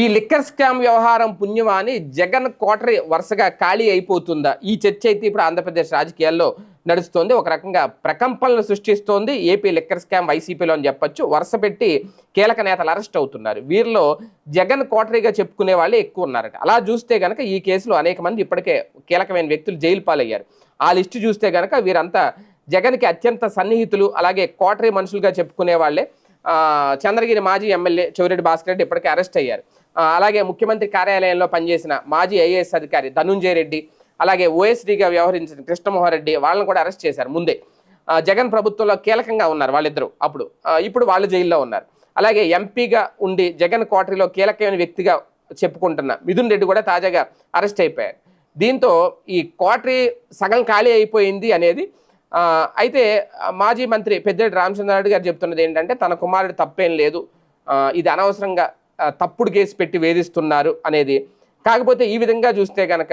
ఈ liquor scam వ్యవహారం పుణ్యమాని జగన్ కోటరీ వరుసగా ఖాళీ అయిపోతుందా? ఈ చర్చ అయితే ఇప్పుడు ఆంధ్రప్రదేశ్ రాజకీయాల్లో నడుస్తోంది. ఒక రకంగా ప్రకంపనలు సృష్టిస్తోంది. ఏపీ లిక్కర్ స్కామ్ వైసీపీలో అని చెప్పొచ్చు. వరుస పెట్టి కీలక నేతలు అరెస్ట్ అవుతున్నారు. వీరిలో జగన్ కోటరీగా చెప్పుకునే వాళ్ళే ఎక్కువ ఉన్నారట. అలా చూస్తే కనుక ఈ కేసులో అనేక మంది ఇప్పటికే కీలకమైన వ్యక్తులు జైలు పాలయ్యారు. ఆ లిస్టు చూస్తే కనుక వీరంతా జగన్కి అత్యంత సన్నిహితులు అలాగే కోటరీ మనుషులుగా చెప్పుకునే వాళ్ళే. చంద్రగిరి మాజీ ఎమ్మెల్యే చెవిరెడ్డి భాస్కర్ రెడ్డి ఇప్పటికే అరెస్ట్ అయ్యారు. అలాగే ముఖ్యమంత్రి కార్యాలయంలో పనిచేసిన మాజీ ఐఏఎస్ అధికారి ధనుంజయ రెడ్డి అలాగే ఓఎస్డీగా వ్యవహరించిన కృష్ణమోహన్ రెడ్డి వాళ్ళని కూడా అరెస్ట్ చేశారు ముందే. జగన్ ప్రభుత్వంలో కీలకంగా ఉన్నారు వాళ్ళిద్దరూ అప్పుడు. ఇప్పుడు వాళ్ళు జైల్లో ఉన్నారు. అలాగే ఎంపీగా ఉండి జగన్ కోటరీలో కీలకమైన వ్యక్తిగా చెప్పుకుంటున్న మిథున్ రెడ్డి కూడా తాజాగా అరెస్ట్ అయిపోయారు. దీంతో ఈ కోటరీ సగం ఖాళీ అయిపోయింది అనేది అయితే మాజీ మంత్రి పెద్దిరెడ్డి రామచంద్రారెడ్డి గారు చెప్తున్నది ఏంటంటే తన కుమారుడు తప్పేం లేదు. ఇది అనవసరంగా తప్పుడు కేసు పెట్టి వేధిస్తున్నారు అనేది. కాకపోతే ఈ విధంగా చూస్తే కనుక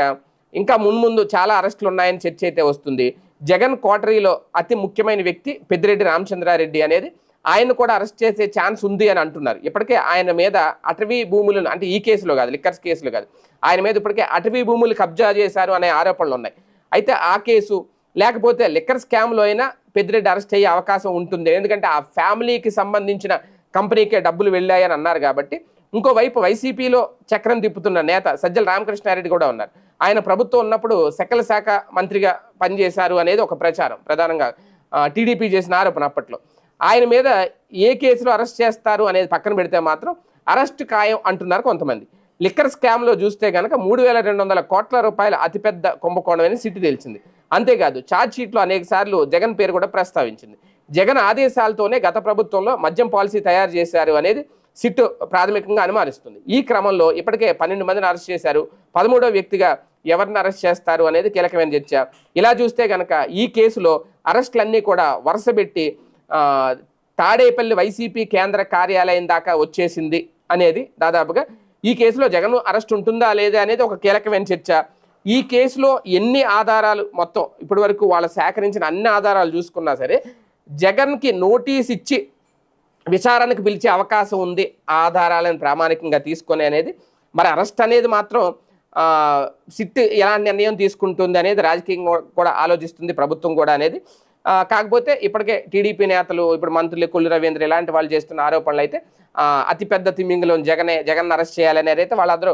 ఇంకా మున్ముందు చాలా అరెస్టులు ఉన్నాయని చర్చ అయితే వస్తుంది. జగన్ కోటరీలో అతి ముఖ్యమైన వ్యక్తి పెద్దిరెడ్డి రామచంద్రారెడ్డి అనేది ఆయన కూడా అరెస్ట్ చేసే ఛాన్స్ ఉంది అని అంటున్నారు. ఇప్పటికే ఆయన మీద అటవీ భూములను అంటే ఈ కేసులో కాదు లిక్కర్స్ కేసులో కాదు ఆయన మీద ఇప్పటికే అటవీ భూములు కబ్జా చేశారు అనే ఆరోపణలు ఉన్నాయి. అయితే ఆ కేసు లేకపోతే లిక్కర్ స్కామ్లో అయినా పెద్దిరెడ్డి అరెస్ట్ అయ్యే అవకాశం ఉంటుంది. ఎందుకంటే ఆ ఫ్యామిలీకి సంబంధించిన కంపెనీకే డబ్బులు వెళ్ళాయని అన్నారు కాబట్టి. ఇంకోవైపు వైసీపీలో చక్రం తిప్పుతున్న నేత సజ్జల రామకృష్ణారెడ్డి కూడా ఉన్నారు. ఆయన ప్రభుత్వం ఉన్నప్పుడు సకల శాఖ మంత్రిగా పనిచేశారు అనేది ఒక ప్రచారం ప్రధానంగా టీడీపీ చేసిన ఆరోపణ అప్పట్లో. ఆయన మీద ఏ కేసులో అరెస్ట్ చేస్తారు అనేది పక్కన పెడితే మాత్రం అరెస్ట్ ఖాయం అంటున్నారు కొంతమంది. లిక్కర్ స్కామ్లో చూస్తే కనుక మూడు వేల రెండు వందల కోట్ల రూపాయల అతిపెద్ద కుంభకోణం అని సిటీ తెలిసింది అంతేకాదు ఛార్జ్షీట్లో అనేక సార్లు జగన్ పేరు కూడా ప్రస్తావించింది. జగన్ ఆదేశాలతోనే గత ప్రభుత్వంలో మద్యం పాలసీ తయారు చేశారు అనేది సిట్ ప్రాథమికంగా అనుమానిస్తుంది. ఈ క్రమంలో ఇప్పటికే పన్నెండు మందిని అరెస్ట్ చేశారు. పదమూడో వ్యక్తిగా ఎవరిని అరెస్ట్ చేస్తారు అనేది కీలకమైన చర్చ. ఇలా చూస్తే కనుక ఈ కేసులో అరెస్టులన్నీ కూడా వరుసపెట్టి తాడేపల్లి వైసీపీ కేంద్ర కార్యాలయం దాకా వచ్చేసింది అనేది దాదాపుగా ఈ కేసులో జగన్ అరెస్ట్ ఉంటుందా లేదా అనేది ఒక కీలకమైన చర్చ. ఈ కేసులో ఎన్ని ఆధారాలు మొత్తం ఇప్పటి వరకు వాళ్ళు సేకరించిన అన్ని ఆధారాలు చూసుకున్నా సరే జగన్కి నోటీస్ ఇచ్చి విచారణకు పిలిచే అవకాశం ఉంది ఆధారాలను ప్రామాణికంగా తీసుకొని అనేది. మరి అరెస్ట్ అనేది మాత్రం సిట్ ఎలాంటి నిర్ణయం తీసుకుంటుంది అనేది రాజకీయంగా కూడా ఆలోచిస్తుంది ప్రభుత్వం కూడా అనేది. కాకపోతే ఇప్పటికే టీడీపీ నేతలు ఇప్పుడు మంత్రులు కొల్లు రవీంద్ర ఇలాంటి వాళ్ళు చేస్తున్న ఆరోపణలు అయితే అతిపెద్ద తిమ్మింగులను జగనే జగన్ అరెస్ట్ చేయాలనేది అయితే వాళ్ళందరూ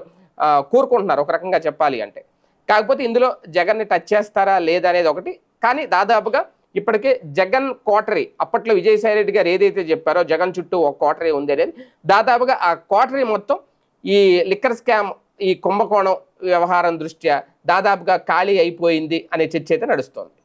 కోరుకుంటున్నారు. ఒక రకంగా చెప్పాలి అంటే. కాకపోతే ఇందులో జగన్ని టచ్ చేస్తారా లేదా అనేది ఒకటి. కానీ దాదాపుగా ఇప్పటికే జగన్ కోటరీ అప్పట్లో విజయసాయి రెడ్డి గారు ఏదైతే చెప్పారో జగన్ చుట్టూ ఒక కోటరీ ఉంది అనేది దాదాపుగా ఆ కోటరీ మొత్తం ఈ లిక్కర్ స్కామ్ ఈ కుంభకోణం వ్యవహారం దృష్ట్యా దాదాపుగా ఖాళీ అయిపోయింది అనే చర్చ అయితే నడుస్తోంది.